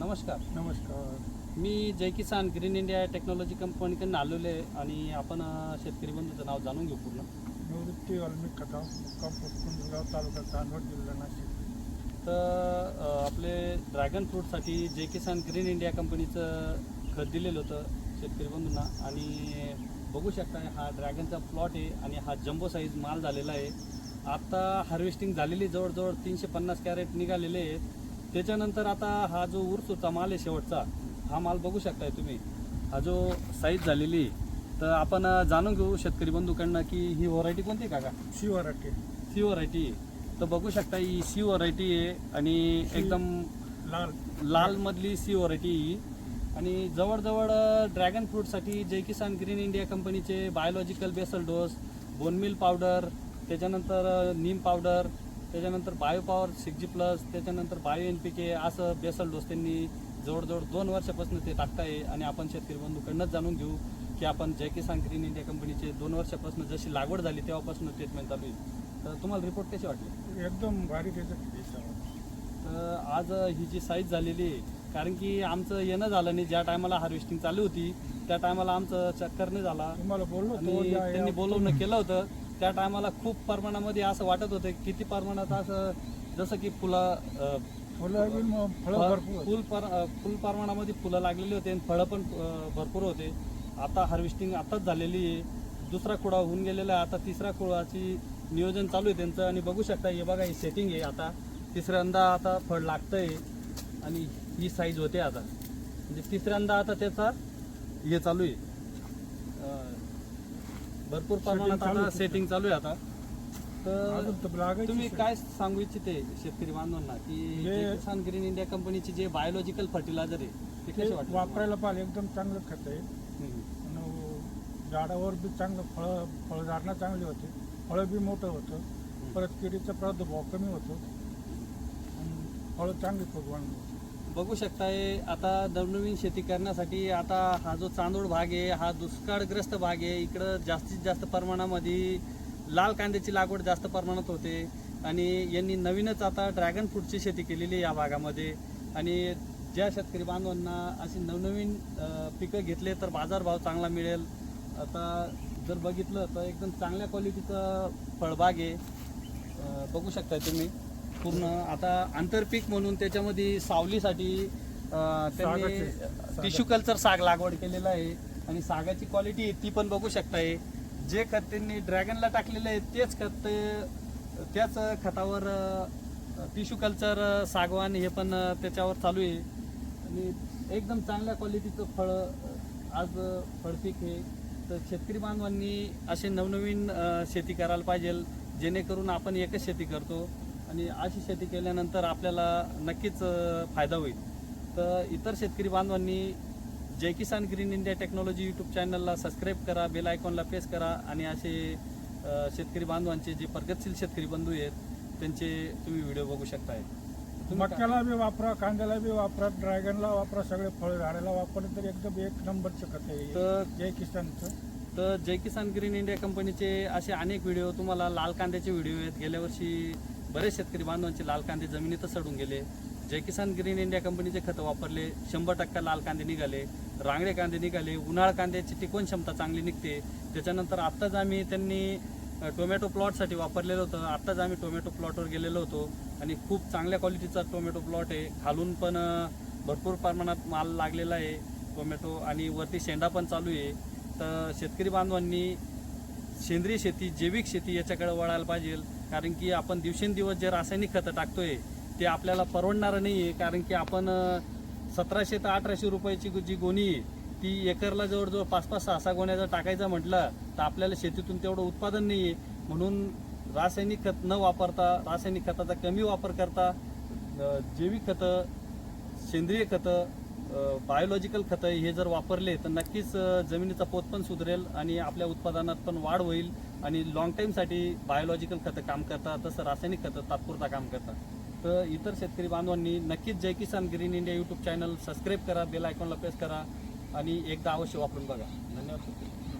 नमस्कार. नमस्कार. मी Jai Kisan green India technology कंपनीकडून आलेलो आहे आणि आपण अ, शेतकरी बंधूचं नाव जाणून घेऊ पूर्ण. निवृत्ती वाल्मिक कथा मुक्काम कुंदगाव तालुका चांदवड जिल्हा नाशिक. तर अ, आपले ड्रॅगन फ्रूटसाठी जय किसान ग्रीन इंडिया कंपनीचं खत दिलेलं होतं शेतकरी बंधूंना. आणि बघू शकता हा ड्रॅगनचा प्लॉट आहे आणि हा जम्बो साईज माल झालेला आहे. आता हार्वेस्टिंग झालेली जवळजवळ तीनशे पन्नास कॅरेट निघालेले आहेत. त्याच्यानंतर आता हा जो उरसूचा माल आहे शेवटचा हा माल बघू शकताय तुम्ही. हा जो साईज झालेली आहे, तर आपण जाणून घेऊ शेतकरी बंधूकडनं की ही व्हरायटी कोणती आहे काका? शिवराटे सी व्हरायटी तर बघू शकता ही सी व्हरायटी आहे आणि एकदम लाल. लाल मधली सी व्हरायटी ही. आणि जवळजवळ ड्रॅगन फ्रूटसाठी जय किसान ग्रीन इंडिया कंपनीचे biological basal dose bonemeal powder त्याच्यानंतर नीम पावडर त्याच्यानंतर bio power six G plus त्याच्यानंतर बायो एन पी के असं बेसल डोस त्यांनी जवळजवळ दोन वर्षापासून ते टाकताय. आणि आपण शेतकरी बंधूकडनंच जाणून घेऊ की आपण जय किसान ग्रीन इंडिया कंपनीचे दोन वर्षापासून जशी लागवड झाली तेव्हापासून ट्रीटमेंट चालू आहे. तर तुम्हाला रिपोर्ट कसे वाटले? एकदम भारी तर आज ही जी साईज झालेली आहे कारण की आमचं येणं झालं नाही. ज्या टायमाला हार्वेस्टिंग चालू होती त्या टायमाला आमचं चक्कर नाही झाला. तुम्हाला बोललो त्यांनी बोलवणं केलं होतं. त्या टायमाला खूप प्रमाणामध्ये असं वाटत होतं किती प्रमाणात असं जसं की फुलं फुलं फळं भरपूर. फुल पर- फुल प्रमाणामध्ये फुलं लागलेली होते आणि फळं पण भरपूर होते. आता हार्वेस्टिंग आताच झालेली आहे. दुसरा कुडा होऊन गेलेला आहे. आता तिसऱ्या कुळाची नियोजन चालू आहे त्यांचं. आणि बघू शकता हे बघा ही सेटिंग आहे आता. तिसऱ्यांदा आता फळ लागतंय. आणि ही साईज होते आता. म्हणजे तिसऱ्यांदा आता त्याचा हे चालू आहे. भरपूर प्रमाणात आता. सेटिंग चालू आहे आता. तर तुम्ही. काय सांगू इच्छिते शेतकरी बांधवांना की किसान ग्रीन इंडिया कंपनीचे जे बायोलॉजिकल फर्टिलायझर आहे ते कसे वाटते वापरायला पाहिजे एकदम चांगलं खत आहे. झाडावर बी चांगलं फळं फळधारणा चांगली होते. फळं बी मोठं होतं. परत किडीचा प्रादुर्भाव कमी होतो. फळं चांगली फुगवण बघू शकताय आता नवनवीन शेती करण्यासाठी आता हा जो चांदोड भाग आहे हा दुष्काळग्रस्त भाग आहे. इकडं जास्तीत जास्त प्रमाणामध्ये लाल कांद्याची लागवड जास्त प्रमाणात होते. आणि यांनी नवीनच आता ड्रॅगन फ्रूटची शेती केलेली आहे या भागामध्ये. आणि ज्या शेतकरी बांधवांना अशी नवनवीन पिकं घेतले तर बाजारभाव चांगला मिळेल. आता जर बघितलं तर एकदम चांगल्या क्वालिटीचं फळबाग आहे. बघू शकताय तुम्ही. पूर्ण आता आंतरपीक म्हणून त्याच्यामध्ये सावलीसाठी त्यांनी टिश्यू कल्चर साग लागवड केलेलं आहे आणि सागाची क्वालिटी ती पण बघू शकताय जे खत त्यांनी ड्रॅगनला टाकलेलं आहे तेच खत त्याच खतावर टिश्यू कल्चर सागवान हे पण त्याच्यावर चालू आहे. आणि एकदम चांगल्या क्वालिटीचं फळ आज फळपीक आहे. तर शेतकरी बांधवांनी असे नवनवीन शेती करायला पाहिजे जेणेकरून आपण एकच शेती करतो. आणि अशी शेती केल्यानंतर आपल्याला नक्कीच फायदा होईल. तर इतर शेतकरी बांधवांनी Jai Kisan green India technology YouTube चॅनलला सबस्क्राईब करा बेल आयकॉनला प्रेस करा आणि असे शेतकरी बांधवांचे जे प्रगतशील शेतकरी बंधू आहेत त्यांचे तुम्ही व्हिडिओ बघू शकताय. मक्याला बी वापरा कांद्याला बी वापरा ड्रॅगनला वापरा सगळे फळ झाडाला वापरलं तर एकदम एक नंबरचं खत आहे. तर जय किसानचं. तर जय किसान ग्रीन इंडिया कंपनीचे असे अनेक व्हिडिओ तुम्हाला लाल कांद्याचे व्हिडिओ आहेत. गेल्या वर्षी बरेच शेतकरी बांधवांचे लाल कांदे जमिनीतच सडून गेले. जय किसान ग्रीन इंडिया कंपनीचे खतं वापरले शंभर टक्का लाल कांदे निघाले रांगडे कांदे निघाले उन्हाळ कांद्याची टिकवण क्षमता चांगली निघते. त्याच्यानंतर आत्ताच आम्ही त्यांनी टोमॅटो प्लॉटसाठी वापरलेलं होतं. आत्ताच आम्ही टोमॅटो प्लॉटवर गेलेलो होतो. आणि खूप चांगल्या क्वालिटीचा टोमॅटो प्लॉट आहे. खालून पण भरपूर प्रमाणात माल लागलेला आहे टोमॅटो आणि वरती शेंडा पण चालू आहे. तर शेतकरी बांधवांनी सेंद्रिय शेती जैविक शेती याच्याकडे वळायला पाहिजे. कारण की आपण दिवसेंदिवस जे रासायनिक खतं टाकतोय ते आपल्याला परवडणारं नाही आहे कारण की आपण सतराशे ते अठराशे रुपयाची जी गोणी आहे ती एकरला जवळजवळ पाच पाच सहा सहा गोण्याचा जर म्हटलं तर आपल्याला शेतीतून तेवढं उत्पादन नाही आहे म्हणून रासायनिक खत न वापरता रासायनिक खताचा कमी वापर करता जैविक खतं सेंद्रिय खतं बायोलॉजिकल खतं हे जर वापरले तर नक्कीच जमिनीचा पोत पण सुधरेल आणि आपल्या उत्पादनात पण वाढ होईल. आणि लॉंग टाईमसाठी बायोलॉजिकल खतं काम करतात तसं रासायनिक खतं तात्पुरता काम करतात. तर इतर शेतकरी बांधवांनी नक्कीच Jai Kisan green India YouTube channel subscribe करा बेल आयकॉनला प्रेस करा आणि एकदा अवश्य वापरून बघा. धन्यवाद.